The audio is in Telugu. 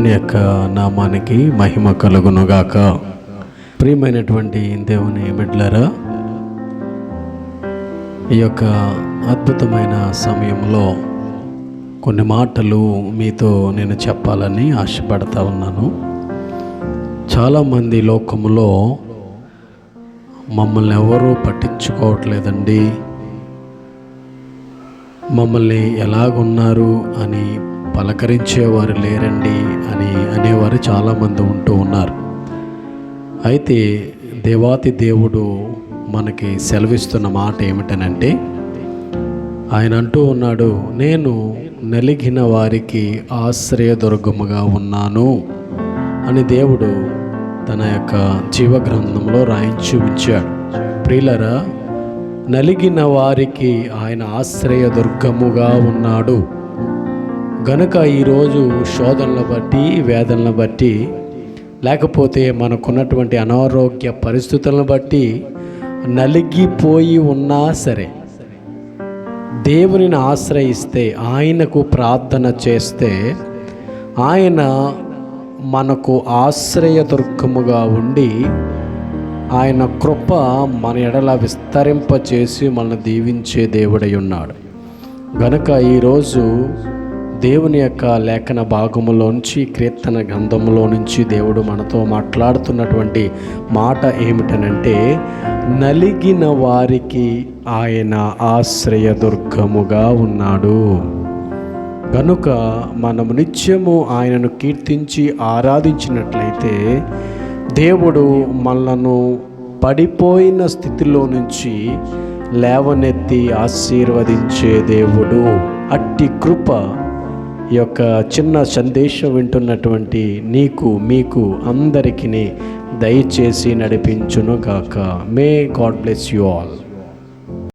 దేవుని యొక్క నామానికి మహిమ కలుగునుగాక. ప్రియమైనటువంటి దేవుని బిడ్లరా ఈ యొక్క అద్భుతమైన సమయంలో కొన్ని మాటలు మీతో నేను చెప్పాలని ఆశపడతా ఉన్నాను. చాలామంది లోకంలో మమ్మల్ని ఎవరూ పట్టించుకోవట్లేదండి. మమ్మల్ని ఎలాగున్నారు అని పలకరించేవారు లేరండి అని అనేవారు చాలామంది ఉంటూ ఉన్నారు. అయితే దేవాతి దేవుడు మనకి సెలవిస్తున్న మాట ఏమిటనంటే ఆయన అంటూ ఉన్నాడు నేను నలిగిన వారికి ఆశ్రయదుర్గముగా ఉన్నాను అని దేవుడు తన యొక్క జీవ గ్రంథంలో రాయించి ఉంచాడు. ప్రియులరా నలిగిన వారికి ఆయన ఆశ్రయదుర్గముగా ఉన్నాడు. గనుక ఈరోజు శోధనలు బట్టి వేదనలు బట్టి లేకపోతే మనకున్నటువంటి అనారోగ్య పరిస్థితులను బట్టి నలిగిపోయి ఉన్నా సరే దేవునిని ఆశ్రయిస్తే ఆయనకు ప్రార్థన చేస్తే ఆయన మనకు ఆశ్రయదుర్గముగా ఉండి ఆయన కృప మన ఎడల విస్తరింపచేసి మనల్ని దీవించే దేవుడై ఉన్నాడు. గనక ఈరోజు దేవుని యొక్క లేఖన భాగములోంచి కీర్తన గ్రంథములో నుంచి దేవుడు మనతో మాట్లాడుతున్నటువంటి మాట ఏమిటనంటే నలిగిన వారికి ఆయన ఆశ్రయదుర్గముగా ఉన్నాడు. కనుక మనము నిత్యము ఆయనను కీర్తించి ఆరాధించినట్లయితే దేవుడు మనలను పడిపోయిన స్థితిలో నుంచి లేవనెత్తి ఆశీర్వదించే దేవుడు. అట్టి కృప ఈ యొక్క చిన్న సందేశం వింటున్నటువంటి నీకు మీకు అందరికీ దయచేసి నడిపించును గాక may God bless you all